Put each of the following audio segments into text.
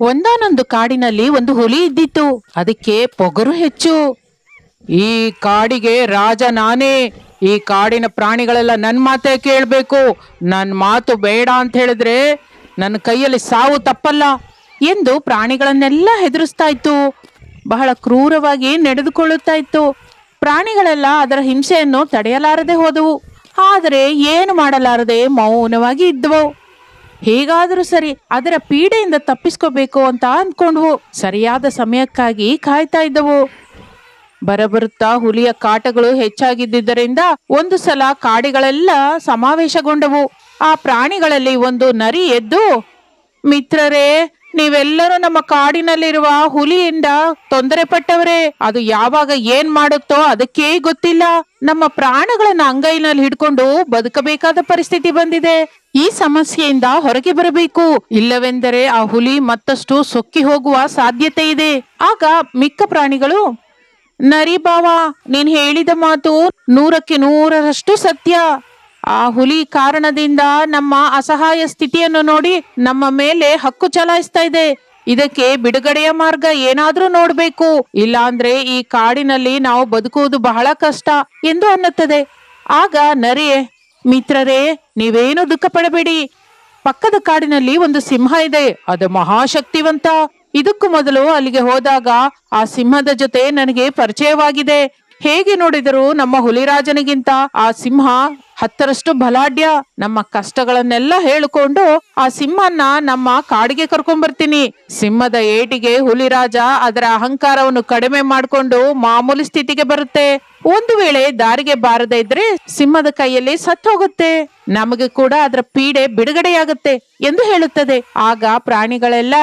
ಒಂದಾನೊಂದು ಕಾಡಿನಲ್ಲಿ ಒಂದು ಹುಲಿ ಇದ್ದಿತ್ತು. ಅದಕ್ಕೆ ಪೊಗರು ಹೆಚ್ಚು. ಈ ಕಾಡಿಗೆ ರಾಜ ನಾನೇ. ಈ ಕಾಡಿನ ಪ್ರಾಣಿಗಳೆಲ್ಲ ನನ್ನ ಮಾತೇ ಕೇಳಬೇಕು. ನನ್ನ ಮಾತು ಬೇಡ ಅಂತ ಹೇಳಿದ್ರೆ ನನ್ನ ಕೈಯಲ್ಲಿ ಸಾವು ತಪ್ಪಲ್ಲ ಎಂದು ಪ್ರಾಣಿಗಳನ್ನೆಲ್ಲ ಹೆದರಿಸ್ತಾ ಇತ್ತು. ಬಹಳ ಕ್ರೂರವಾಗಿ ನಡೆದುಕೊಳ್ಳುತ್ತಾ ಇತ್ತು. ಪ್ರಾಣಿಗಳೆಲ್ಲ ಅದರ ಹಿಂಸೆಯನ್ನು ತಡೆಯಲಾರದೆ ಹೋದವು. ಆದರೆ ಏನು ಮಾಡಲಾರದೆ ಮೌನವಾಗಿ ಇದ್ದವು. ಹೇಗಾದರೂ ಸರಿ ಅದರ ಪೀಡೆಯಿಂದ ತಪ್ಪಿಸ್ಕೋಬೇಕು ಅಂತ ಅಂದ್ಕೊಂಡ್ವು ಸರಿಯಾದ ಸಮಯಕ್ಕಾಗಿ ಕಾಯ್ತಾ ಇದ್ದವು. ಬರಬರುತ್ತಾ ಹುಲಿಯ ಕಾಟಗಳು ಹೆಚ್ಚಾಗಿದ್ದರಿಂದ ಒಂದು ಸಲ ಕಾಡಿಗಳೆಲ್ಲ ಸಮಾವೇಶಗೊಂಡವು. ಆ ಪ್ರಾಣಿಗಳಲ್ಲಿ ಒಂದು ನರಿ ಎದ್ದು, ಮಿತ್ರರೇ ನೀವೆಲ್ಲರೂ ನಮ್ಮ ಕಾಡಿನಲ್ಲಿರುವ ಹುಲಿಯಿಂದ ತೊಂದರೆ ಪಟ್ಟವರೇ ಅದು ಯಾವಾಗ ಏನ್ ಮಾಡುತ್ತೋ ಅದಕ್ಕೇ ಗೊತ್ತಿಲ್ಲ. ನಮ್ಮ ಪ್ರಾಣಗಳನ್ನ ಅಂಗೈನಲ್ಲಿ ಹಿಡ್ಕೊಂಡು ಬದುಕಬೇಕಾದ ಪರಿಸ್ಥಿತಿ ಬಂದಿದೆ. ಈ ಸಮಸ್ಯೆಯಿಂದ ಹೊರಗೆ ಬರಬೇಕು. ಇಲ್ಲವೆಂದರೆ ಆ ಹುಲಿ ಮತ್ತಷ್ಟು ಸೊಕ್ಕಿ ಹೋಗುವ ಸಾಧ್ಯತೆ ಇದೆ. ಆಗ ಮಿಕ್ಕ ಪ್ರಾಣಿಗಳು, ನರಿ ಬಾವ, ನೀನ್ ಹೇಳಿದ ಮಾತು ನೂರಕ್ಕೆ ನೂರರಷ್ಟು ಸತ್ಯ. ಆ ಹುಲಿ ಕಾರಣದಿಂದ ನಮ್ಮ ಅಸಹಾಯ ಸ್ಥಿತಿಯನ್ನು ನೋಡಿ ನಮ್ಮ ಮೇಲೆ ಹಕ್ಕು ಚಲಾಯಿಸ್ತಾ ಇದೆ. ಇದಕ್ಕೆ ಬಿಡುಗಡೆಯ ಮಾರ್ಗ ಏನಾದ್ರೂ ನೋಡ್ಬೇಕು. ಇಲ್ಲಾಂದ್ರೆ ಈ ಕಾಡಿನಲ್ಲಿ ನಾವು ಬದುಕುವುದು ಬಹಳ ಕಷ್ಟ ಎಂದು ಅನ್ನುತ್ತದೆ. ಆಗ ನರಿಯೇ, ಮಿತ್ರರೇ, ನೀವೇನು ದುಃಖ ಪಡಬೇಡಿ ಪಕ್ಕದ ಕಾಡಿನಲ್ಲಿ ಒಂದು ಸಿಂಹ ಇದೆ. ಅದು ಮಹಾಶಕ್ತಿವಂತ. ಇದಕ್ಕೂ ಮೊದಲು ಅಲ್ಲಿಗೆ ಹೋದಾಗ ಆ ಸಿಂಹದ ಜೊತೆ ನನಗೆ ಪರಿಚಯವಾಗಿದೆ. ಹೇಗೆ ನೋಡಿದರೂ ನಮ್ಮ ಹುಲಿರಾಜನಿಗಿಂತ ಆ ಸಿಂಹ ಹತ್ತರಷ್ಟು ಬಲಾಢ್ಯ ನಮ್ಮ ಕಷ್ಟಗಳನ್ನೆಲ್ಲ ಹೇಳಿಕೊಂಡು ಆ ಸಿಂಹನ್ನ ನಮ್ಮ ಕಾಡಿಗೆ ಕರ್ಕೊಂಡ್ ಬರ್ತೀನಿ. ಸಿಂಹದ ಏಟಿಗೆ ಹುಲಿರಾಜ ಅದರ ಅಹಂಕಾರವನ್ನು ಕಡಿಮೆ ಮಾಡಿಕೊಂಡು ಮಾಮೂಲಿ ಸ್ಥಿತಿಗೆ ಬರುತ್ತೆ. ಒಂದು ವೇಳೆ ದಾರಿಗೆ ಬಾರದೇ ಇದ್ರೆ ಸಿಂಹದ ಕೈಯಲ್ಲಿ ಸತ್ತು ಹೋಗುತ್ತೆ. ನಮಗೆ ಕೂಡ ಅದರ ಪೀಡೆ ಬಿಡುಗಡೆಯಾಗುತ್ತೆ ಎಂದು ಹೇಳುತ್ತದೆ. ಆಗ ಪ್ರಾಣಿಗಳೆಲ್ಲ,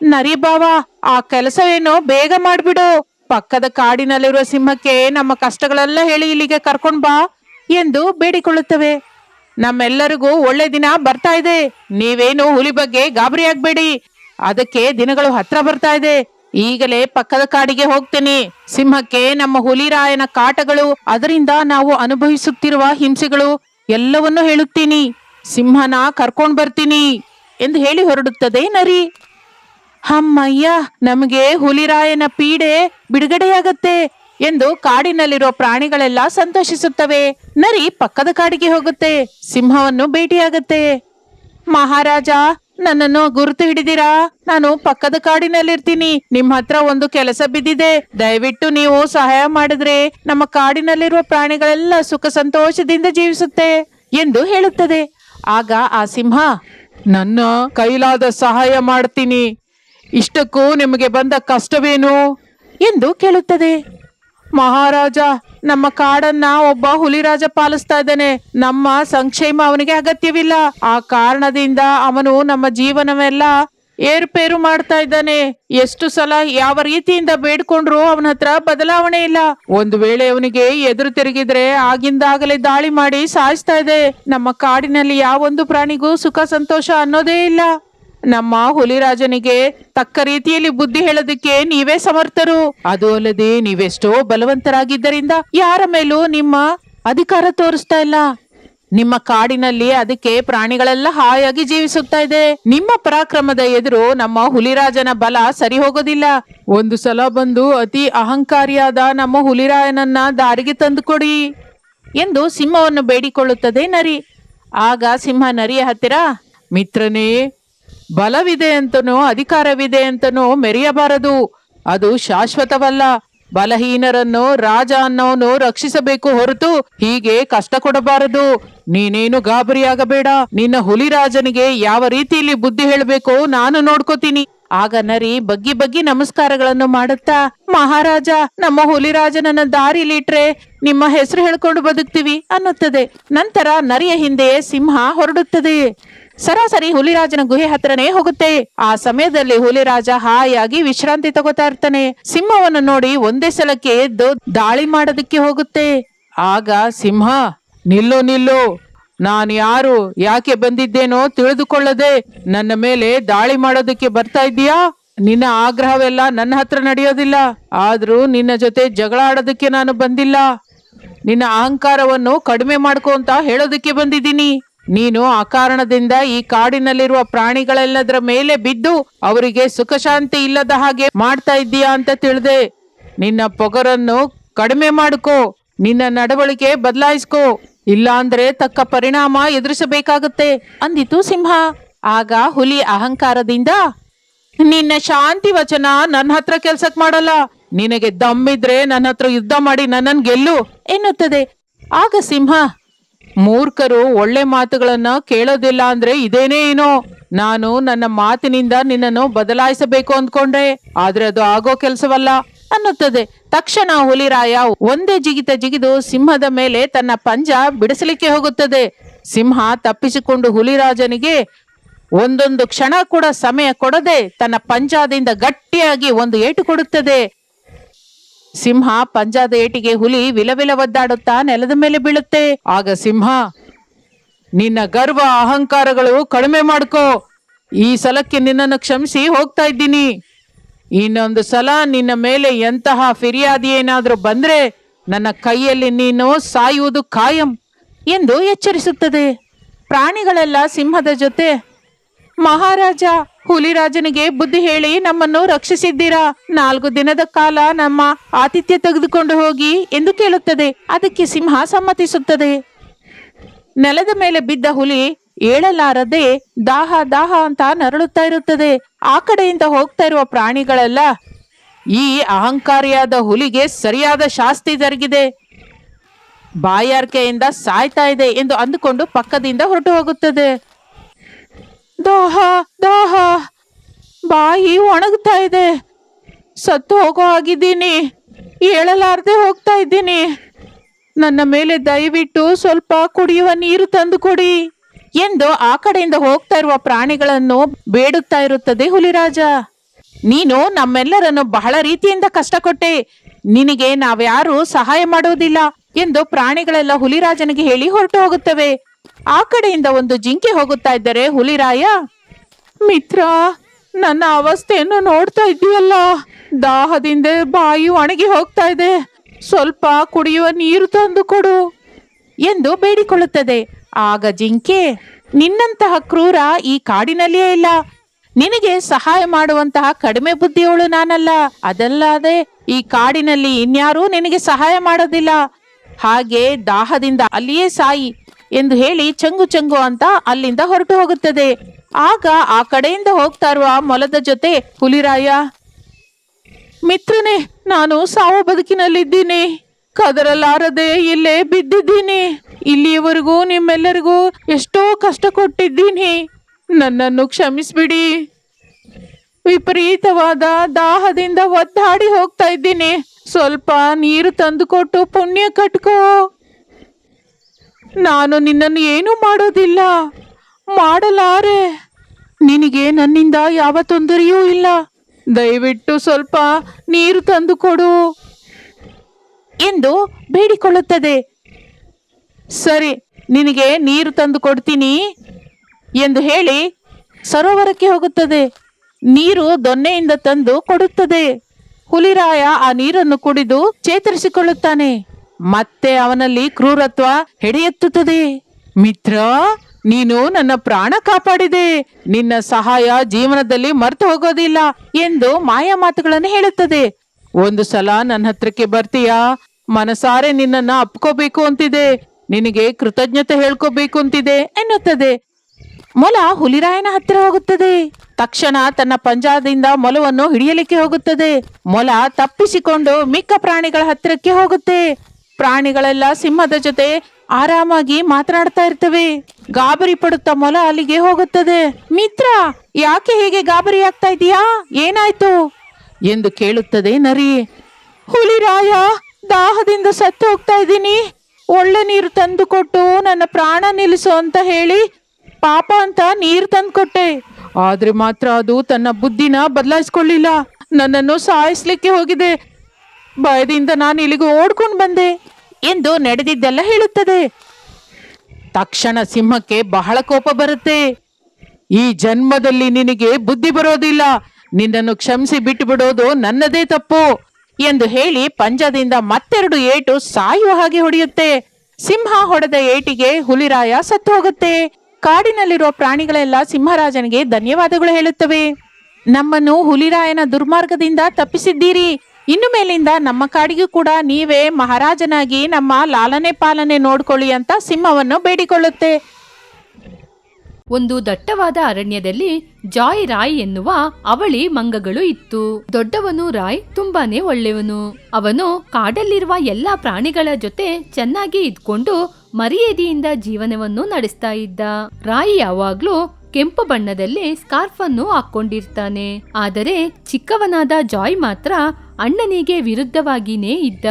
ನರಿ ಬಾವ, ಆ ಕೆಲಸವೇನೋ ಬೇಗ ಮಾಡ್ಬಿಡು. ಪಕ್ಕದ ಕಾಡಿನಲ್ಲಿರುವ ಸಿಂಹಕ್ಕೆ ನಮ್ಮ ಕಷ್ಟಗಳೆಲ್ಲ ಹೇಳಿ ಇಲ್ಲಿಗೆ ಕರ್ಕೊಂಡ್ ಬಾ. ಎಂದು ಬೇಡಿಕೊಳ್ಳುತ್ತವೆ. ನಮ್ಮೆಲ್ಲರಿಗೂ ಒಳ್ಳೆ ದಿನ ಬರ್ತಾ ಇದೆ. ನೀವೇನು ಹುಲಿ ಬಗ್ಗೆ ಗಾಬರಿ ಆಗ್ಬೇಡಿ. ಅದಕ್ಕೆ ದಿನಗಳು ಹತ್ರ ಬರ್ತಾ ಇದೆ. ಈಗಲೇ ಪಕ್ಕದ ಕಾಡಿಗೆ ಹೋಗ್ತೀನಿ. ಸಿಂಹಕ್ಕೆ ನಮ್ಮ ಹುಲಿರಾಯನ ಕಾಟಗಳು, ಅದರಿಂದ ನಾವು ಅನುಭವಿಸುತ್ತಿರುವ ಹಿಂಸೆಗಳು ಎಲ್ಲವನ್ನೂ ಹೇಳುತ್ತೀನಿ. ಸಿಂಹನ ಕರ್ಕೊಂಡ್ ಬರ್ತೀನಿ ಎಂದು ಹೇಳಿ ಹೊರಡುತ್ತದೆ ನರಿ. ಹಮ್ಮಯ್ಯ, ನಮಗೆ ಹುಲಿರಾಯನ ಪೀಡೆ ಬಿಡುಗಡೆಯಾಗತ್ತೆ. ಎಂದು ಕಾಡಿನಲ್ಲಿರೋ ಪ್ರಾಣಿಗಳೆಲ್ಲ ಸಂತೋಷಿಸುತ್ತವೆ. ನರಿ ಪಕ್ಕದ ಕಾಡಿಗೆ ಹೋಗುತ್ತೆ. ಸಿಂಹವನ್ನು ಭೇಟಿಯಾಗುತ್ತೆ. ಮಹಾರಾಜ, ನನ್ನನ್ನು ಗುರುತು ಹಿಡಿದಿರಾ? ನಾನು ಪಕ್ಕದ ಕಾಡಿನಲ್ಲಿರ್ತೀನಿ. ನಿಮ್ ಹತ್ರ ಒಂದು ಕೆಲಸ ಬಿದ್ದಿದೆ. ದಯವಿಟ್ಟು ನೀವು ಸಹಾಯ ಮಾಡಿದ್ರೆ ನಮ್ಮ ಕಾಡಿನಲ್ಲಿರುವ ಪ್ರಾಣಿಗಳೆಲ್ಲ ಸುಖ ಸಂತೋಷದಿಂದ ಜೀವಿಸುತ್ತೆ ಎಂದು ಹೇಳುತ್ತದೆ. ಆಗ ಆ ಸಿಂಹ, ನನ್ನ ಕೈಲಾದ ಸಹಾಯ ಮಾಡ್ತೀನಿ. ಇಷ್ಟಕ್ಕೂ ನಿಮಗೆ ಬಂದ ಕಷ್ಟವೇನು? ಎಂದು ಕೇಳುತ್ತದೆ. ಮಹಾರಾಜ, ನಮ್ಮ ಕಾಡನ್ನ ಒಬ್ಬ ಹುಲಿರಾಜ ಪಾಲಿಸ್ತಾ ಇದ್ದಾನೆ. ನಮ್ಮ ಸಂಕ್ಷೇಮ ಅವನಿಗೆ ಅಗತ್ಯವಿಲ್ಲ. ಆ ಕಾರಣದಿಂದ ಅವನು ನಮ್ಮ ಜೀವನವೆಲ್ಲ ಏರುಪೇರು ಮಾಡ್ತಾ ಇದ್ದಾನೆ. ಎಷ್ಟು ಸಲ ಯಾವ ರೀತಿಯಿಂದ ಬೇಡ್ಕೊಂಡ್ರು ಅವನ ಹತ್ರ ಬದಲಾವಣೆ ಇಲ್ಲ. ಒಂದು ವೇಳೆ ಅವನಿಗೆ ಎದುರು ತಿರುಗಿದ್ರೆ ಆಗಿಂದಾಗಲೇ ದಾಳಿ ಮಾಡಿ ಸಾಯಿಸ್ತಾ ಇದೆ. ನಮ್ಮ ಕಾಡಿನಲ್ಲಿ ಯಾವೊಂದು ಪ್ರಾಣಿಗೂ ಸುಖ, ಸಂತೋಷ ಅನ್ನೋದೇ ಇಲ್ಲ. ನಮ್ಮ ಹುಲಿರಾಜನಿಗೆ ತಕ್ಕ ರೀತಿಯಲ್ಲಿ ಬುದ್ಧಿ ಹೇಳೋದಕ್ಕೆ ನೀವೇ ಸಮರ್ಥರು. ಅದು ಅಲ್ಲದೆ ನೀವೆಷ್ಟೋ ಬಲವಂತರಾಗಿದ್ದರಿಂದ ಯಾರ ಮೇಲೂ ನಿಮ್ಮ ಅಧಿಕಾರ ತೋರಿಸ್ತಾ ಇಲ್ಲ. ನಿಮ್ಮ ಕಾಡಿನಲ್ಲಿ ಅದಕ್ಕೆ ಪ್ರಾಣಿಗಳೆಲ್ಲ ಹಾಯಾಗಿ ಜೀವಿಸುತ್ತಾ ಇದೆ. ನಿಮ್ಮ ಪರಾಕ್ರಮದ ಎದುರು ನಮ್ಮ ಹುಲಿರಾಜನ ಬಲ ಸರಿ ಹೋಗೋದಿಲ್ಲ ಒಂದು ಸಲ ಬಂದು ಅತಿ ಅಹಂಕಾರಿಯಾದ ನಮ್ಮ ಹುಲಿರಾಯನನ್ನ ದಾರಿಗೆ ತಂದುಕೊಡಿ ಎಂದು ಸಿಂಹವನ್ನು ಬೇಡಿಕೊಳ್ಳುತ್ತದೆ ನರಿ. ಆಗ ಸಿಂಹ ನರಿಯ ಹತ್ತಿರ, ಮಿತ್ರನೇ ಬಲವಿದೆ ಅಂತನೋ, ಅಧಿಕಾರವಿದೆ ಅಂತನೋ ಮೆರೆಯಬಾರದು. ಅದು ಶಾಶ್ವತವಲ್ಲ. ಬಲಹೀನರನ್ನು, ರಾಜ ಅನ್ನೋನು ರಕ್ಷಿಸಬೇಕು ಹೊರತು ಹೀಗೆ ಕಷ್ಟ ಕೊಡಬಾರದು. ನೀನೇನು ಗಾಬರಿಯಾಗಬೇಡ. ನಿನ್ನ ಹುಲಿರಾಜನಿಗೆ ಯಾವ ರೀತಿಯಲ್ಲಿ ಬುದ್ಧಿ ಹೇಳಬೇಕು ನಾನು ನೋಡ್ಕೋತೀನಿ. ಆಗ ನರಿ ಬಗ್ಗಿ ಬಗ್ಗಿ ನಮಸ್ಕಾರಗಳನ್ನು ಮಾಡುತ್ತಾ, ಮಹಾರಾಜ, ನಮ್ಮ ಹುಲಿರಾಜನನ್ನ ದಾರಿಲಿಟ್ರೆ ನಿಮ್ಮ ಹೆಸರು ಹೇಳ್ಕೊಂಡು ಬದುಕ್ತೀವಿ ಅನ್ನುತ್ತದೆ. ನಂತರ ನರಿಯ ಹಿಂದೆ ಸಿಂಹ ಹೊರಡುತ್ತದೆ. ಸರಾಸರಿ ಹುಲಿರಾಜನ ಗುಹೆ ಹತ್ರನೇ ಹೋಗುತ್ತೆ. ಆ ಸಮಯದಲ್ಲಿ ಹುಲಿರಾಜ ಹಾಯಾಗಿ ವಿಶ್ರಾಂತಿ ತಗೋತಾ ಇರ್ತಾನೆ. ಸಿಂಹವನ್ನು ನೋಡಿ ಒಂದೇ ಸಲಕ್ಕೆ ಎದ್ದು ದಾಳಿ ಮಾಡೋದಕ್ಕೆ ಹೋಗುತ್ತೆ. ಆಗ ಸಿಂಹ, ನಿಲ್ಲು ನಿಲ್ಲು, ನಾನು ಯಾರು, ಯಾಕೆ ಬಂದಿದ್ದೇನೋ ತಿಳಿದುಕೊಳ್ಳದೆ ನನ್ನ ಮೇಲೆ ದಾಳಿ ಮಾಡೋದಕ್ಕೆ ಬರ್ತಾ ಇದೀಯಾ ನಿನ್ನ ಆಗ್ರಹವೆಲ್ಲ ನನ್ನ ಹತ್ರ ನಡೆಯೋದಿಲ್ಲ. ಆದ್ರೂ ನಿನ್ನ ಜೊತೆ ಜಗಳ ಆಡೋದಕ್ಕೆ ನಾನು ಬಂದಿಲ್ಲ. ನಿನ್ನ ಅಹಂಕಾರವನ್ನು ಕಡಿಮೆ ಮಾಡ್ಕೋ ಅಂತ ಹೇಳೋದಕ್ಕೆ ಬಂದಿದ್ದೀನಿ. ನೀನು ಆ ಕಾರಣದಿಂದ ಈ ಕಾಡಿನಲ್ಲಿರುವ ಪ್ರಾಣಿಗಳೆಲ್ಲದರ ಮೇಲೆ ಬಿದ್ದು ಅವರಿಗೆ ಸುಖ ಶಾಂತಿ ಇಲ್ಲದ ಹಾಗೆ ಮಾಡ್ತಾ ಇದ್ದೀಯಾ ಅಂತ ತಿಳಿದೆ. ನಿನ್ನ ಪೊಗರನ್ನು ಕಡಿಮೆ ಮಾಡಿಕೋ. ನಿನ್ನ ನಡವಳಿಕೆ ಬದಲಾಯಿಸ್ಕೋ. ಇಲ್ಲಾಂದ್ರೆ ತಕ್ಕ ಪರಿಣಾಮ ಎದುರಿಸಬೇಕಾಗತ್ತೆ. ಅಂದಿತು ಸಿಂಹ. ಆಗ ಹುಲಿ ಅಹಂಕಾರದಿಂದ, ನಿನ್ನ ಶಾಂತಿ ವಚನ ನನ್ನ ಹತ್ರ ಕೆಲ್ಸಕ್ ಮಾಡಲ್ಲ. ನಿನಗೆ ದಮ್ಮಿದ್ರೆ ನನ್ನ ಹತ್ರ ಯುದ್ಧ ಮಾಡಿ ನನ್ನನ್ ಗೆಲ್ಲು ಎನ್ನುತ್ತದೆ. ಆಗ ಸಿಂಹ ಮೂರ್ಖರು ಒಳ್ಳೆ ಮಾತುಗಳನ್ನ ಕೇಳೋದಿಲ್ಲ ಅಂದ್ರೆ ಇದೇನೇ ಏನೋ? ನಾನು ನನ್ನ ಮಾತಿನಿಂದ ನಿನ್ನನ್ನು ಬದಲಾಯಿಸಬೇಕು ಅಂದ್ಕೊಂಡೆ ಆದ್ರೆ ಅದು ಆಗೋ ಕೆಲಸವಲ್ಲ ಅನ್ನುತ್ತದೆ. ತಕ್ಷಣ ಹುಲಿರಾಯ ಒಂದೇ ಜಿಗಿತ ಜಿಗಿದು ಸಿಂಹದ ಮೇಲೆ ತನ್ನ ಪಂಜ ಬಿಡಿಸಲಿಕ್ಕೆ ಹೋಗುತ್ತದೆ. ಸಿಂಹ ತಪ್ಪಿಸಿಕೊಂಡು ಹುಲಿರಾಜನಿಗೆ ಒಂದೊಂದು ಕ್ಷಣ ಕೂಡ ಸಮಯ ಕೊಡದೆ ತನ್ನ ಪಂಜಾದಿಂದ ಗಟ್ಟಿಯಾಗಿ ಒಂದು ಏಟು ಕೊಡುತ್ತದೆ. ಸಿಂಹ ಪಂಜಾದ ಏಟಿಗೆ ಹುಲಿ ವಿಲವಿಲ ಒದ್ದಾಡುತ್ತಾ ನೆಲದ ಮೇಲೆ ಬೀಳುತ್ತೆ. ಆಗ ಸಿಂಹ, ನಿನ್ನ ಗರ್ವ ಅಹಂಕಾರಗಳು ಕಡಿಮೆ ಮಾಡ್ಕೋ. ಈ ಸಲಕ್ಕೆ ನಿನ್ನನ್ನು ಕ್ಷಮಿಸಿ ಹೋಗ್ತಾ ಇದ್ದೀನಿ. ಇನ್ನೊಂದು ಸಲ ನಿನ್ನ ಮೇಲೆ ಎಂತಹ ಫಿರ್ಯಾದಿ ಏನಾದರೂ ಬಂದ್ರೆ ನನ್ನ ಕೈಯಲ್ಲಿ ನೀನು ಸಾಯುವುದು ಖಾಯಂ ಎಂದು ಎಚ್ಚರಿಸುತ್ತದೆ. ಪ್ರಾಣಿಗಳೆಲ್ಲ ಸಿಂಹದ ಜೊತೆ ಮಹಾರಾಜ, ಹುಲಿರಾಜನಿಗೆ ಬುದ್ಧಿ ಹೇಳಿ ನಮ್ಮನ್ನು ರಕ್ಷಿಸಿದ್ದೀರಾ? ನಾಲ್ಕು ದಿನದ ಕಾಲ ನಮ್ಮ ಆತಿಥ್ಯ ತೆಗೆದುಕೊಂಡು ಹೋಗಿ ಎಂದು ಕೇಳುತ್ತದೆ. ಅದಕ್ಕೆ ಸಿಂಹ ಸಮ್ಮತಿಸುತ್ತದೆ. ನೆಲದ ಮೇಲೆ ಬಿದ್ದ ಹುಲಿ ಏಳಲಾರದೆ ದಾಹ ದಾಹ ಅಂತ ನರಳುತ್ತಾ ಇರುತ್ತದೆ. ಆ ಕಡೆಯಿಂದ ಹೋಗ್ತಾ ಇರುವ ಪ್ರಾಣಿಗಳೆಲ್ಲ ಈ ಅಹಂಕಾರಿಯಾದ ಹುಲಿಗೆ ಸರಿಯಾದ ಶಾಸ್ತಿ ಜರುಗಿದೆ ಬಾಯಾರಿಕೆಯಿಂದ ಸಾಯ್ತಾ ಇದೆ ಎಂದು ಅಂದುಕೊಂಡು ಪಕ್ಕದಿಂದ ಹೊರಟು ಹೋಗುತ್ತದೆ. ದಾಹ ದಾಹ. ಬಾಯಿ ಒಣಗ್ತಾ ಇದೆ. ಸತ್ತು ಹೋಗೋ ಆಗಿದ್ದೀನಿ ಹೇಳಲಾರದೆ ಹೋಗ್ತಾ ಇದ್ದೀನಿ. ನನ್ನ ಮೇಲೆ ದಯವಿಟ್ಟು ಸ್ವಲ್ಪ ಕುಡಿಯುವ ನೀರು ತಂದು ಕೊಡಿ ಎಂದು ಆ ಕಡೆಯಿಂದ ಹೋಗ್ತಾ ಇರುವ ಪ್ರಾಣಿಗಳನ್ನು ಬೇಡುತ್ತಾ ಇರುತ್ತದೆ ಹುಲಿರಾಜ. ನೀನು ನಮ್ಮೆಲ್ಲರನ್ನು ಬಹಳ ರೀತಿಯಿಂದ ಕಷ್ಟ ಕೊಟ್ಟೆ ನಿನಗೆ ನಾವ್ಯಾರು ಸಹಾಯ ಮಾಡುವುದಿಲ್ಲ ಎಂದು ಪ್ರಾಣಿಗಳೆಲ್ಲ ಹುಲಿರಾಜನಿಗೆ ಹೇಳಿ ಹೊರಟು ಹೋಗುತ್ತವೆ. ಆ ಕಡೆಯಿಂದ ಒಂದು ಜಿಂಕೆ ಹೋಗುತ್ತಾ ಇದ್ದರೆ ಹುಲಿರಾಯ ಮಿತ್ರ, ನನ್ನ ಅವಸ್ಥೆಯನ್ನು ನೋಡ್ತಾ ಇದೆಯಲ್ಲ ದಾಹದಿಂದ ಬಾಯಿ ಒಣಗಿ ಹೋಗ್ತಾ ಇದೆ. ಸ್ವಲ್ಪ ಕುಡಿಯುವ ನೀರು ತಂದು ಕೊಡು ಎಂದು ಬೇಡಿಕೊಳ್ಳುತ್ತದೆ. ಆಗ ಜಿಂಕೆ, ನಿನ್ನಂತಹ ಕ್ರೂರ ಈ ಕಾಡಿನಲ್ಲಿಯೇ ಇಲ್ಲ. ನಿನಗೆ ಸಹಾಯ ಮಾಡುವಂತಹ ಕಡಿಮೆ ಬುದ್ಧಿಯವಳು ನಾನಲ್ಲ. ಅದಲ್ಲದೆ ಈ ಕಾಡಿನಲ್ಲಿ ಇನ್ಯಾರೂ ನಿನಗೆ ಸಹಾಯ ಮಾಡೋದಿಲ್ಲ. ಹಾಗೆ ದಾಹದಿಂದ ಅಲ್ಲಿಯೇ ಸಾಯಿ. ಎಂದು ಹೇಳಿ ಚಂಗು ಚಂಗು ಅಂತ ಅಲ್ಲಿಂದ ಹೊರಟು ಹೋಗುತ್ತದೆ. ಆಗ ಆ ಕಡೆಯಿಂದ ಹೋಗ್ತಾ ಇರುವ ಮೊಲದ ಜೊತೆ, ಹುಲಿರಾಯ, ಮಿತ್ರನೇ, ನಾನು ಸಾವು ಬದುಕಿನಲ್ಲಿದ್ದೀನಿ. ಕದರಲಾರದೆ ಇಲ್ಲೇ ಬಿದ್ದಿದ್ದೀನಿ. ಇಲ್ಲಿಯವರೆಗೂ ನಿಮ್ಮೆಲ್ಲರಿಗೂ ಎಷ್ಟೋ ಕಷ್ಟ ಕೊಟ್ಟಿದ್ದೀನಿ. ನನ್ನನ್ನು ಕ್ಷಮಿಸ್ಬಿಡಿ. ವಿಪರೀತವಾದ ದಾಹದಿಂದ ಒದ್ದಾಡಿ ಹೋಗ್ತಾ ಇದ್ದೀನಿ. ಸ್ವಲ್ಪ ನೀರು ತಂದುಕೊಟ್ಟು ಪುಣ್ಯ ಕಟ್ಕೋ. ನಾನು ನಿನ್ನನ್ನು ಏನೂ ಮಾಡೋದಿಲ್ಲ. ಮಾಡಲಾರೆ. ನಿನಗೆ ನನ್ನಿಂದ ಯಾವ ತೊಂದರೆಯೂ ಇಲ್ಲ. ದಯವಿಟ್ಟು ಸ್ವಲ್ಪ ನೀರು ತಂದು ಕೊಡು. ಎಂದು ಬೇಡಿಕೊಳ್ಳುತ್ತದೆ. ಸರಿ, ನಿನಗೆ ನೀರು ತಂದು ಕೊಡ್ತೀನಿ ಎಂದು ಹೇಳಿ ಸರೋವರಕ್ಕೆ ಹೋಗುತ್ತದೆ. ನೀರು ದೊನ್ನೆಯಿಂದ ತಂದು ಕೊಡುತ್ತದೆ. ಹುಲಿರಾಯ ಆ ನೀರನ್ನು ಕುಡಿದು ಚೇತರಿಸಿಕೊಳ್ಳುತ್ತಾನೆ. ಮತ್ತೆ ಅವನಲ್ಲಿ ಕ್ರೂರತ್ವ ಹೆಡೆಯೆತ್ತುತ್ತದೆ. ಮಿತ್ರ, ನೀನು ನನ್ನ ಪ್ರಾಣ ಕಾಪಾಡಿದೆ. ನಿನ್ನ ಸಹಾಯ ಜೀವನದಲ್ಲಿ ಮರೆತು ಹೋಗೋದಿಲ್ಲ ಎಂದು ಮಾಯಾ ಮಾತುಗಳನ್ನು ಹೇಳುತ್ತದೆ. ಒಂದು ಸಲ ನನ್ನ ಹತ್ರಕ್ಕೆ ಬರ್ತೀಯಾ? ಮನಸಾರೆ ನಿನ್ನನ್ನ ಅಪ್ಕೋಬೇಕು ಅಂತಿದೆ. ನಿನಗೆ ಕೃತಜ್ಞತೆ ಹೇಳ್ಕೋಬೇಕು ಅಂತಿದೆ ಎನ್ನುತ್ತದೆ. ಮೊಲ ಹುಲಿರಾಯನ ಹತ್ತಿರ ಹೋಗುತ್ತದೆ. ತಕ್ಷಣ ತನ್ನ ಪಂಜಾದಿಂದ ಮೊಲವನ್ನು ಹಿಡಿಯಲಿಕ್ಕೆ ಹೋಗುತ್ತದೆ. ಮೊಲ ತಪ್ಪಿಸಿಕೊಂಡು ಮಿಕ್ಕ ಪ್ರಾಣಿಗಳ ಹತ್ತಿರಕ್ಕೆ ಹೋಗುತ್ತೆ. ಪ್ರಾಣಿಗಳೆಲ್ಲ ಸಿಂಹದ ಜೊತೆ ಆರಾಮಾಗಿ ಮಾತನಾಡ್ತಾ ಇರ್ತವೆ. ಗಾಬರಿ ಪಡುತ್ತಾ ಮೊಲ ಅಲ್ಲಿಗೆ ಹೋಗುತ್ತದೆ. ಮಿತ್ರ, ಯಾಕೆ ಹೇಗೆ ಗಾಬರಿ ಆಗ್ತಾ ಇದೀಯಾ? ಏನಾಯ್ತು? ಎಂದು ಕೇಳುತ್ತದೆ ನರಿ. ಹುಲಿರಾಯ ದಾಹದಿಂದ ಸತ್ತು ಹೋಗ್ತಾ ಇದ್ದೀನಿ. ಒಳ್ಳೆ ನೀರು ತಂದು ಕೊಟ್ಟು ನನ್ನ ಪ್ರಾಣ ನಿಲ್ಲಿಸು ಅಂತ ಹೇಳಿ ಪಾಪ ಅಂತ ನೀರು ತಂದು ಕೊಟ್ಟೆ ಆದ್ರೆ ಮಾತ್ರ ಅದು ತನ್ನ ಬುದ್ಧಿನ ಬದಲಾಯಿಸ್ಕೊಳ್ಳಿಲ್ಲ. ನನ್ನನ್ನು ಸಾಯಿಸ್ಲಿಕ್ಕೆ ಹೋಗಿದೆ. ಭಯದಿಂದ ನಾನು ಇಲ್ಲಿಗೆ ಓಡ್ಕೊಂಡು ಬಂದೆ ಎಂದು ನಡೆದಿದ್ದೆಲ್ಲ ಹೇಳುತ್ತದೆ. ತಕ್ಷಣ ಸಿಂಹಕ್ಕೆ ಬಹಳ ಕೋಪ ಬರುತ್ತೆ. ಈ ಜನ್ಮದಲ್ಲಿ ನಿನಗೆ ಬುದ್ಧಿ ಬರೋದಿಲ್ಲ. ನಿನ್ನನ್ನು ಕ್ಷಮಿಸಿ ಬಿಟ್ಟು ಬಿಡೋದು ನನ್ನದೇ ತಪ್ಪು ಎಂದು ಹೇಳಿ ಪಂಜದಿಂದ ಮತ್ತೆರಡು ಏಟು ಸಾಯುವ ಹಾಗೆ ಹೊಡೆಯುತ್ತೆ. ಸಿಂಹ ಹೊಡೆದ ಏಟಿಗೆ ಹುಲಿರಾಯ ಸತ್ತು ಹೋಗುತ್ತೆ. ಕಾಡಿನಲ್ಲಿರುವ ಪ್ರಾಣಿಗಳೆಲ್ಲ ಸಿಂಹರಾಜನಿಗೆ ಧನ್ಯವಾದಗಳು ಹೇಳುತ್ತವೆ. ನಮ್ಮನ್ನು ಹುಲಿರಾಯನ ದುರ್ಮಾರ್ಗದಿಂದ ತಪ್ಪಿಸಿದ್ದೀರಿ. ಇನ್ನು ಮೇಲಿಂದ ನಮ್ಮ ಕಾಡಿಗೂ ಕೂಡ ನೀವೇ ಮಹಾರಾಜನಾಗಿ ನಮ್ಮ ಲಾಲನೆ ಪಾಲನೆ ನೋಡ್ಕೊಳ್ಳಿ ಅಂತ ಸಿಂಹವನ್ನು ಬೇಡಿಕೊಳ್ಳುತ್ತೆ. ಒಂದು ದಟ್ಟವಾದ ಅರಣ್ಯದಲ್ಲಿ ಜಾಯ್ ರಾಯ್ ಎನ್ನುವ ಅವಳಿ ಮಂಗಗಳು ಇತ್ತು. ದೊಡ್ಡವನು ರಾಯ್ ತುಂಬಾನೇ ಒಳ್ಳೆಯವನು. ಅವನು ಕಾಡಲ್ಲಿರುವ ಎಲ್ಲಾ ಪ್ರಾಣಿಗಳ ಜೊತೆ ಚೆನ್ನಾಗಿ ಇದ್ಕೊಂಡು ಮರ್ಯಾದೆಯಿಂದ ಜೀವನವನ್ನು ನಡೆಸ್ತಾ ಇದ್ದ. ರಾಯ್ ಯಾವಾಗ್ಲೂ ಕೆಂಪು ಬಣ್ಣದಲ್ಲಿ ಸ್ಕಾರ್ಫ್ ಅನ್ನು ಹಾಕೊಂಡಿರ್ತಾನೆ ಆದರೆ ಚಿಕ್ಕವನಾದ ಜಾಯ್ ಮಾತ್ರ ಅಣ್ಣನಿಗೆ ವಿರುದ್ಧವಾಗಿನೇ ಇದ್ದ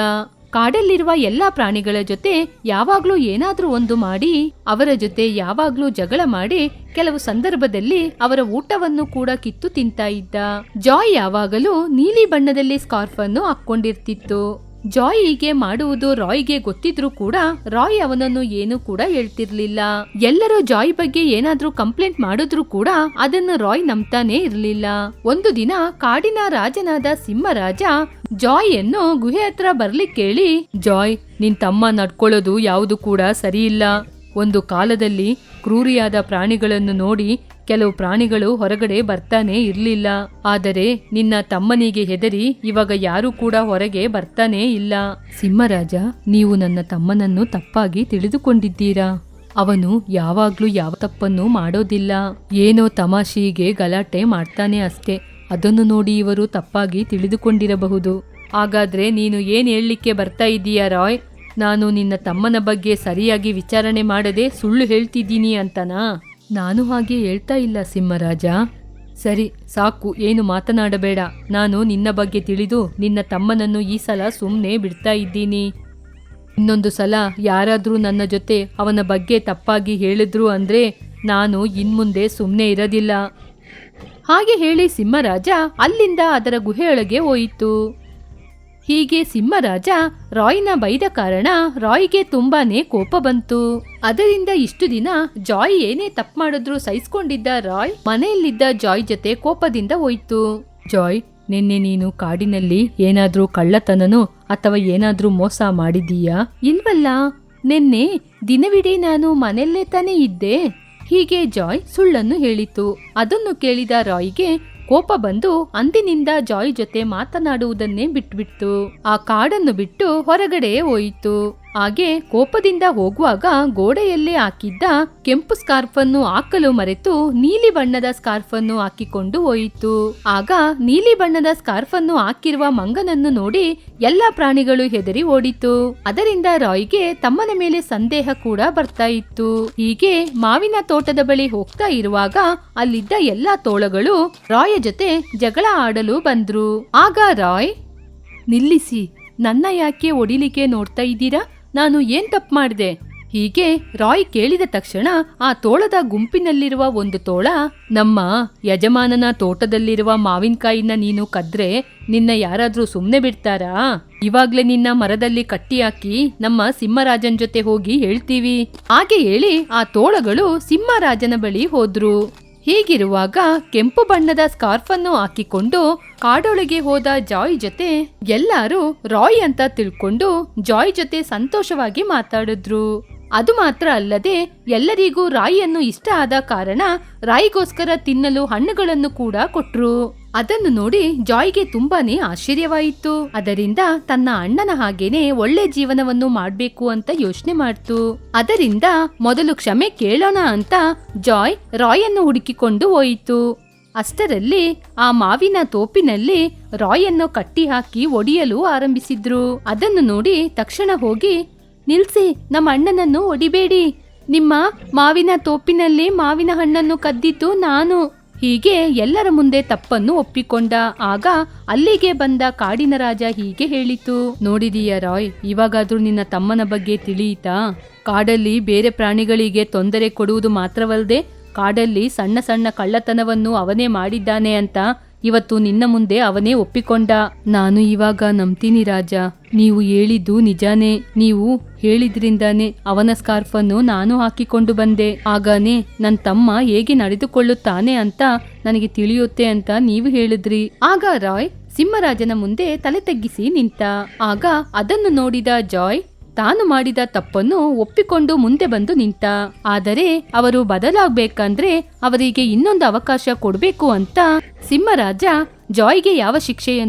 ಕಾಡಲ್ಲಿರುವ ಎಲ್ಲಾ ಪ್ರಾಣಿಗಳ ಜೊತೆ ಯಾವಾಗ್ಲೂ ಏನಾದ್ರೂ ಒಂದು ಮಾಡಿ, ಅವರ ಜೊತೆ ಯಾವಾಗ್ಲೂ ಜಗಳ ಮಾಡಿ ಕೆಲವು ಸಂದರ್ಭದಲ್ಲಿ ಅವರ ಊಟವನ್ನು ಕೂಡ ಕಿತ್ತು ತಿಂತಾ ಇದ್ದ. ಜಾಯ್ ಯಾವಾಗಲೂ ನೀಲಿ ಬಣ್ಣದಲ್ಲಿ ಸ್ಕಾರ್ಫ್ ಅನ್ನು ಹಾಕೊಂಡಿರ್ತಿತ್ತು ಜಾಯ್ ಹೀಗೆ ಮಾಡುವುದು ರಾಯ್ಗೆ ಗೊತ್ತಿದ್ರೂ ಕೂಡ ರಾಯ್ ಅವನನ್ನು ಏನು ಕೂಡ ಹೇಳ್ತಿರ್ಲಿಲ್ಲ. ಎಲ್ಲರೂ ಜಾಯ್ ಬಗ್ಗೆ ಏನಾದ್ರೂ ಕಂಪ್ಲೇಂಟ್ ಮಾಡಿದ್ರು ಕೂಡ ಅದನ್ನು ರಾಯ್ ನಂಬ್ತಾನೆ ಇರ್ಲಿಲ್ಲ. ಒಂದು ದಿನ ಕಾಡಿನ ರಾಜನಾದ ಸಿಂಹರಾಜ ಜಾಯ್ ಅನ್ನು ಗುಹೆ ಹತ್ರ ಬರ್ಲಿಕ್ಕೆ ಕೇಳಿ, ಜಾಯ್, ನಿನ್ ತಮ್ಮ ನಡ್ಕೊಳ್ಳೋದು ಯಾವುದು ಕೂಡ ಸರಿಯಿಲ್ಲ. ಒಂದು ಕಾಲದಲ್ಲಿ ಕ್ರೂರಿಯಾದ ಪ್ರಾಣಿಗಳನ್ನು ನೋಡಿ ಕೆಲವು ಪ್ರಾಣಿಗಳು ಹೊರಗಡೆ ಬರ್ತಾನೆ ಇರಲಿಲ್ಲ. ಆದರೆ ನಿನ್ನ ತಮ್ಮನಿಗೆ ಹೆದರಿ ಇವಾಗ ಯಾರು ಕೂಡ ಹೊರಗೆ ಬರ್ತಾನೆ ಇಲ್ಲ. ಸಿಂಹರಾಜ, ನೀವು ನನ್ನ ತಮ್ಮನನ್ನು ತಪ್ಪಾಗಿ ತಿಳಿದುಕೊಂಡಿದ್ದೀರಾ? ಅವನು ಯಾವಾಗ್ಲೂ ಯಾವ ತಪ್ಪನ್ನು ಮಾಡೋದಿಲ್ಲ. ಏನೋ ತಮಾಷೆಗೆ ಗಲಾಟೆ ಮಾಡ್ತಾನೆ ಅಷ್ಟೇ. ಅದನ್ನು ನೋಡಿ ಇವರು ತಪ್ಪಾಗಿ ತಿಳಿದುಕೊಂಡಿರಬಹುದು. ಹಾಗಾದ್ರೆ ನೀನು ಏನು ಹೇಳಲಿಕ್ಕೆ ಬರ್ತಾ ಇದ್ದೀಯಾ ರಾಯ್? ನಾನು ನಿನ್ನ ತಮ್ಮನ ಬಗ್ಗೆ ಸರಿಯಾಗಿ ವಿಚಾರಣೆ ಮಾಡದೆ ಸುಳ್ಳು ಹೇಳ್ತಿದ್ದೀನಿ ಅಂತನಾ? ನಾನು ಹಾಗೆ ಹೇಳ್ತಾ ಇಲ್ಲ ಸಿಂಹರಾಜ. ಸರಿ, ಸಾಕು, ಏನು ಮಾತನಾಡಬೇಡ. ನಾನು ನಿನ್ನ ಬಗ್ಗೆ ತಿಳಿದು ನಿನ್ನ ತಮ್ಮನನ್ನು ಈ ಸಲ ಸುಮ್ಮನೆ ಬಿಡ್ತಾ ಇದ್ದೀನಿ. ಇನ್ನೊಂದು ಸಲ ಯಾರಾದರೂ ನನ್ನ ಜೊತೆ ಅವನ ಬಗ್ಗೆ ತಪ್ಪಾಗಿ ಹೇಳಿದ್ರು ಅಂದರೆ ನಾನು ಇನ್ಮುಂದೆ ಸುಮ್ಮನೆ ಇರೋದಿಲ್ಲ. ಹಾಗೆ ಹೇಳಿ ಸಿಂಹರಾಜ ಅಲ್ಲಿಂದ ಅದರ ಗುಹೆಯೊಳಗೆ ಹೋಯಿತು. ಹೀಗೆ ಸಿಂಹರಾಜ ರಾಯ್ನ ಬೈದ ಕಾರಣ ರಾಯ್ಗೆ ತುಂಬಾನೇ ಕೋಪ ಬಂತು. ಅದರಿಂದ ಇಷ್ಟು ದಿನ ಜಾಯ್ ಏನೇ ತಪ್ಪು ಮಾಡಿದ್ರು ಸಹಿಸ್ಕೊಂಡಿದ್ದ ರಾಯ್ ಮನೆಯಲ್ಲಿದ್ದ ಜಾಯ್ ಜೊತೆ ಕೋಪದಿಂದ ಹೋಯ್ತು. ಜಾಯ್, ನಿನ್ನೆ ನೀನು ಕಾಡಿನಲ್ಲಿ ಏನಾದ್ರೂ ಕಳ್ಳತನನೋ ಅಥವಾ ಏನಾದ್ರೂ ಮೋಸ ಮಾಡಿದೀಯಾ ಇಲ್ವಲ್ಲ, ನಿನ್ನೆ ದಿನವಿಡೀ ನಾನು ಮನೆಯಲ್ಲೇ ತಾನೇ ಇದ್ದೆ. ಹೀಗೆ ಜಾಯ್ ಸುಳ್ಳನ್ನು ಹೇಳಿತು. ಅದನ್ನು ಕೇಳಿದ ರಾಯ್ಗೆ ಕೋಪ ಬಂದು ಅಂದಿನಿಂದ ಜಾಯ್ ಜೊತೆ ಮಾತನಾಡುವುದನ್ನೇ ಬಿಟ್ಬಿಡ್ತು. ಆ ಕಾಡನ್ನು ಬಿಟ್ಟು ಹೊರಗಡೆ ಹೋಯಿತು. ಹಾಗೆ ಕೋಪದಿಂದ ಹೋಗುವಾಗ ಗೋಡೆಯಲ್ಲೇ ಹಾಕಿದ್ದ ಕೆಂಪು ಸ್ಕಾರ್ಫ್ ಅನ್ನು ಹಾಕಲು ಮರೆತು ನೀಲಿ ಬಣ್ಣದ ಸ್ಕಾರ್ಫ್ ಅನ್ನು ಹಾಕಿಕೊಂಡು ಹೋಯಿತು. ಆಗ ನೀಲಿ ಬಣ್ಣದ ಸ್ಕಾರ್ಫ್ ಅನ್ನು ಹಾಕಿರುವ ಮಂಗನನ್ನು ನೋಡಿ ಎಲ್ಲ ಪ್ರಾಣಿಗಳು ಹೆದರಿ ಓಡಿತು. ಅದರಿಂದ ರಾಯ್ಗೆ ತಮ್ಮನ ಮೇಲೆ ಸಂದೇಹ ಕೂಡ ಬರ್ತಾ ಇತ್ತು. ಹೀಗೆ ಮಾವಿನ ತೋಟದ ಬಳಿ ಹೋಗ್ತಾ ಇರುವಾಗ ಅಲ್ಲಿದ್ದ ಎಲ್ಲಾ ತೋಳಗಳು ರಾಯ ಜೊತೆ ಜಗಳ ಆಡಲು ಬಂದ್ರು. ಆಗ ರಾಯ್, ನಿಲ್ಲಿಸಿ, ನನ್ನ ಯಾಕೆ ಒಡಿಲಿಕ್ಕೆ ನೋಡ್ತಾ ಇದ್ದೀರಾ? ನಾನು ಏನ್ ತಪ್ಪು ಮಾಡಿದೆ? ಹೀಗೆ ರಾಯ್ ಕೇಳಿದ ತಕ್ಷಣ ಆ ತೋಳದ ಗುಂಪಿನಲ್ಲಿರುವ ಒಂದು ತೋಳ ನಮ್ಮ ಯಜಮಾನನ ತೋಟದಲ್ಲಿರುವ ಮಾವಿನಕಾಯಿನ ನೀನು ಕದ್ರೆ ನಿನ್ನ ಯಾರಾದ್ರೂ ಸುಮ್ನೆ ಬಿಡ್ತಾರಾ? ಇವಾಗ್ಲೇ ನಿನ್ನ ಮರದಲ್ಲಿ ಕಟ್ಟಿ ಹಾಕಿ ನಮ್ಮ ಸಿಂಹರಾಜನ್ ಜೊತೆ ಹೋಗಿ ಹೇಳ್ತೀವಿ. ಹಾಗೆ ಹೇಳಿ ಆ ತೋಳಗಳು ಸಿಂಹರಾಜನ ಬಳಿ ಹೋದ್ರು. ಹೀಗಿರುವಾಗ ಕೆಂಪು ಬಣ್ಣದ ಸ್ಕಾರ್ಫ್ ಅನ್ನು ಹಾಕಿಕೊಂಡು ಕಾಡೊಳಗೆ ಹೋದ ಜಾಯ್ ಜೊತೆ ಎಲ್ಲರೂ ರಾಯ್ ಅಂತ ತಿಳ್ಕೊಂಡು ಜಾಯ್ ಜೊತೆ ಸಂತೋಷವಾಗಿ ಮಾತಾಡಿದ್ರು. ಅದು ಮಾತ್ರ ಅಲ್ಲದೆ ಎಲ್ಲರಿಗೂ ರಾಯಿಯನ್ನು ಇಷ್ಟ ಆದ ಕಾರಣ ರಾಯಿಗೋಸ್ಕರ ತಿನ್ನಲು ಹಣ್ಣುಗಳನ್ನು ಕೂಡ ಕೊಟ್ರು. ಅದನ್ನು ನೋಡಿ ಜಾಯ್ಗೆ ತುಂಬಾನೇ ಆಶ್ಚರ್ಯವಾಯಿತು. ಅದರಿಂದ ತನ್ನ ಅಣ್ಣನ ಹಾಗೇನೆ ಒಳ್ಳೆ ಜೀವನವನ್ನು ಮಾಡ್ಬೇಕು ಅಂತ ಯೋಚನೆ ಮಾಡ್ತು. ಅದರಿಂದ ಮೊದಲು ಕ್ಷಮೆ ಕೇಳೋಣ ಅಂತ ಜಾಯ್ ರಾಯನ್ನು ಹುಡುಕಿಕೊಂಡು ಹೋಯಿತು. ಅಷ್ಟರಲ್ಲಿ ಆ ಮಾವಿನ ತೋಪಿನಲ್ಲಿ ರಾಯನ್ನು ಕಟ್ಟಿ ಹಾಕಿ ಒಡೆಯಲು ಆರಂಭಿಸಿದ್ರು. ಅದನ್ನು ನೋಡಿ ತಕ್ಷಣ ಹೋಗಿ ನಿಲ್ಸಿ, ನಮ್ಮ ಅಣ್ಣನನ್ನು ಒಡಿಬೇಡಿ. ನಿಮ್ಮ ಮಾವಿನ ತೋಪಿನಲ್ಲಿ ಮಾವಿನ ಹಣ್ಣನ್ನು ಕದ್ದಿದ್ದು ನಾನು. ಹೀಗೆ ಎಲ್ಲರ ಮುಂದೆ ತಪ್ಪನ್ನು ಒಪ್ಪಿಕೊಂಡ. ಆಗ ಅಲ್ಲಿಗೆ ಬಂದ ಕಾಡಿನ ರಾಜ ಹೀಗೆ ಹೇಳಿತು. ನೋಡಿದೀಯ ರಾಯ್, ಇವಾಗಾದ್ರೂ ನಿನ್ನ ತಮ್ಮನ ಬಗ್ಗೆ ತಿಳಿಯಿತಾ? ಕಾಡಲ್ಲಿ ಬೇರೆ ಪ್ರಾಣಿಗಳಿಗೆ ತೊಂದರೆ ಕೊಡುವುದು ಮಾತ್ರವಲ್ಲದೆ ಕಾಡಲ್ಲಿ ಸಣ್ಣ ಸಣ್ಣ ಕಳ್ಳತನವನ್ನು ಅವನೇ ಮಾಡಿದ್ದಾನೆ ಅಂತ ಇವತ್ತು ನಿನ್ನ ಮುಂದೆ ಅವನೇ ಒಪ್ಪಿಕೊಂಡ. ನಾನು ಇವಾಗ ನಂಬ್ತೀನಿ ರಾಜ. ನೀವು ಹೇಳಿದ್ದು ನಿಜಾನೇ. ನೀವು ಹೇಳಿದ್ರಿಂದಾನೆ ಅವನ ಸ್ಕಾರ್ಫ್ ಅನ್ನು ನಾನು ಹಾಕಿಕೊಂಡು ಬಂದೆ. ಆಗಾನೆ ನನ್ನ ತಮ್ಮ ಹೇಗೆ ನಡೆದುಕೊಳ್ಳುತ್ತಾನೆ ಅಂತ ನನಗೆ ತಿಳಿಯುತ್ತೆ ಅಂತ ನೀವು ಹೇಳಿದ್ರಿ. ಆಗ ರಾಯ್ ಸಿಂಹರಾಜನ ಮುಂದೆ ತಲೆ ತಗ್ಗಿಸಿ ನಿಂತ. ಆಗ ಅದನ್ನು ನೋಡಿದ ಜಾಯ್ ತಾನು ಮಾಡಿದ ತಪ್ಪನ್ನು ಒಪ್ಪಿಕೊಂಡು ಮುಂದೆ ಬಂದು ನಿಂತ. ಆದರೆ ಅವರು ಬದಲಾಗಬೇಕಂದ್ರೆ ಅವರಿಗೆ ಇನ್ನೊಂದು ಅವಕಾಶ ಕೊಡಬೇಕು ಅಂತ ಸಿಂಹರಾಜ ಜಾಯ್ಗೆ ಯಾವ ಶಿಕ್ಷೆಯನ್ನು